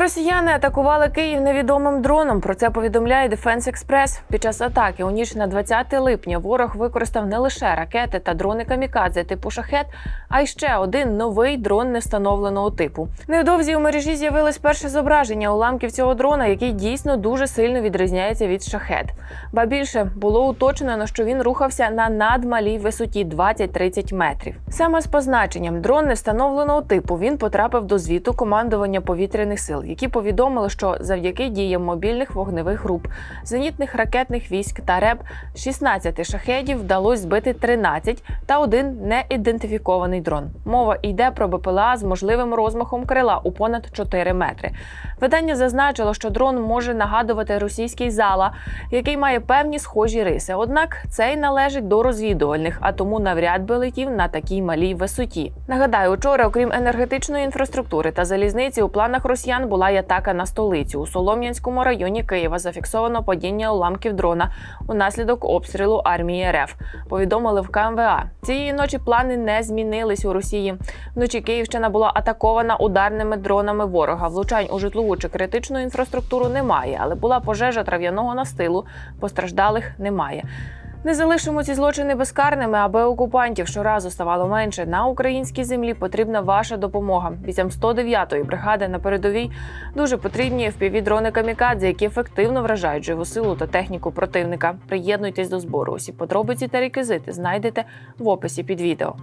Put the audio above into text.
Росіяни атакували Київ невідомим дроном. Про це повідомляє Defense Express. Під час атаки у ніч на 20 липня ворог використав не лише ракети та дрони камікадзе типу шахет, а й ще один новий дрон невстановленого типу. Невдовзі у мережі з'явилось перше зображення уламків цього дрона, який дійсно дуже сильно відрізняється від шахет. Ба більше було уточнено, що він рухався на надмалій висоті 20-30 метрів. Саме з позначенням дрон невстановленого типу він потрапив до звіту командування повітряних сил, які повідомили, що завдяки діям мобільних вогневих груп, зенітних ракетних військ та РЕБ 16 шахедів вдалося збити 13 та один неідентифікований дрон. Мова йде про БПЛА з можливим розмахом крила у понад 4 метри. Видання зазначило, що дрон може нагадувати російський зала, який має певні схожі риси. Однак цей належить до розвідувальних, а тому навряд би летів на такій малій висоті. Нагадаю, учора, окрім енергетичної інфраструктури та залізниці, у планах росіян була й атака на столицю. У Солом'янському районі Києва зафіксовано падіння уламків дрона унаслідок обстрілу армії РФ. Повідомили в КМВА. Цієї ночі плани не змінились у Росії. Вночі Київщина була атакована ударними дронами ворога. Влучань у житлову чи критичну інфраструктуру немає, але була пожежа трав'яного настилу. Постраждалих немає. Не залишимо ці злочини безкарними, аби окупантів щоразу ставало менше. На українській землі потрібна ваша допомога. Бійцям 109-ї бригади на передовій дуже потрібні впівдрони камікадзе, які ефективно вражають живу силу та техніку противника. Приєднуйтесь до збору. Усі подробиці та реквізити знайдете в описі під відео.